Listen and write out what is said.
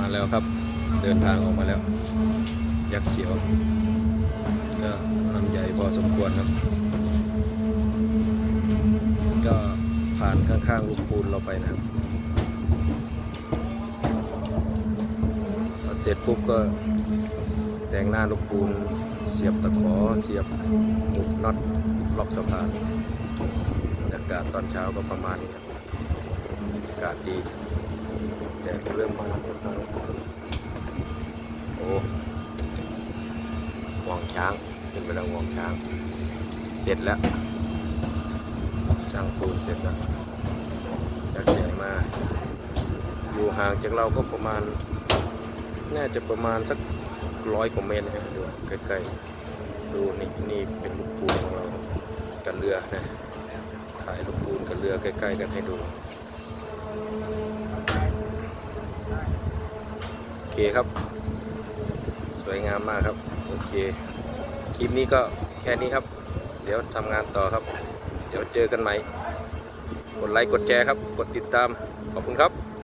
มาแล้วครับ เดินทางออกมาแล้ว ยักษ์เขียว ก็ลำใหญ่พอสมควรครับ ก็ผ่านข้างๆลูกปูนเราไปนะครับพอเสร็จปุ๊บก็แต่งหน้าลูกปูนเสียบตะขอเสียบหมุดน็อตล็อกสะพานบรรยากาศตอนเช้าก็ประมาณนี้ครับอากาศดี แดดเริ่มมาแล้วครับโอ้ห่วงช้างขึ้นไปแล้วห่วงช้าง เสร็จแล้วช่างปูนเสร็จแล้วจากใหญ่มา อยู่ห่างจากเราก็ประมาณ น่าจะประมาณสักร้อยกว่าเมตรนะฮะดูใกล้ๆ ดูนี่นี่เป็นลูกปูนของเรากับเรือนะ ถ่ายลูกปูนกับเรือใกล้ๆ กันให้ดู โอเค ครับ สวยงามมากครับ โอเค คลิปนี้ก็แค่นี้ครับ เดี๋ยวทำงานต่อครับ เดี๋ยวเจอกันใหม่ กดไลค์ กดแชร์ครับ กดติดตาม ขอบคุณครับ